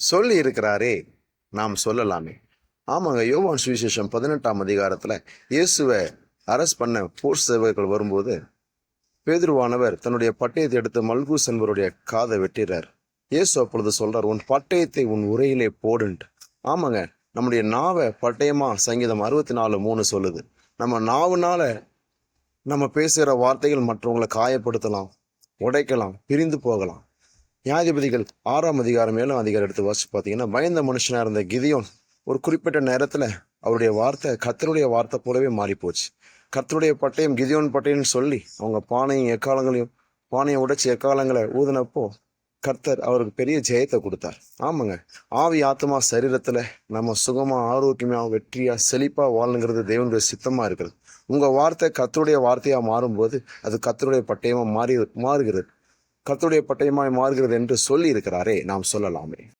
சொல்லி இருக்கிறாரே நாம் சொல்லலாமே. ஆமாங்க யோவான் சுவிசேஷம் பதினெட்டாம் அதிகாரத்தில் இயேசுவை அரெஸ்ட் பண்ண போர் சேவகர்கள் வரும்போது பேதுருவானவர் தன்னுடைய பட்டயத்தை எடுத்து மல்கூஸ் என்பவருடைய காதை வெட்டிறார். இயேசு அப்பொழுது சொல்றார் உன் பட்டயத்தை உன் உரையிலே போடுன்ட்டு. ஆமாங்க நம்முடைய நாவை பட்டயமா சங்கீதம் அறுபத்தி நாலு மூணு சொல்லுது. நம்ம நாவுனால நம்ம பேசுகிற வார்த்தைகள் மற்றவங்களை காயப்படுத்தலாம் உடைக்கலாம் பிரிந்து போகலாம். நியாயாதிபதிகள் ஆறாம் அதிகாரம் ஏழாம் அதிகாரம் எடுத்து வாசி பார்த்தீங்கன்னா பயந்த மனுஷனாக இருந்த கிதியோன் ஒரு குறிப்பிட்ட நேரத்தில் அவருடைய வார்த்தை கர்த்தருடைய வார்த்தை போலவே மாறிப்போச்சு. கத்தருடைய கர்த்தருடைய பட்டயம் கிதியோன் பட்டயம்னு சொல்லி அவங்க பானையும் எக்காலங்களையும் பானையை உடைச்சி எக்காலங்களை ஊதினப்போ கர்த்தர் அவருக்கு பெரிய ஜெயத்தை கொடுத்தார். ஆமாங்க. ஆவி ஆத்மா சரீரத்தில் நம்ம சுகமாக ஆரோக்கியமாக வெற்றியாக செழிப்பாக வாழணுங்கிறது தேவனுடைய சித்தமாக இருக்கிறது உங்கள் வார்த்தை கத்தருடைய வார்த்தையாக மாறும்போது அது கத்தருடைய பட்டயமாக மாறி மாறுகிறது. கர்த்தருடைய பட்டயமாய் மாறுகிறது என்று சொல்லி இருக்கிறாரே நாம் சொல்லலாமே.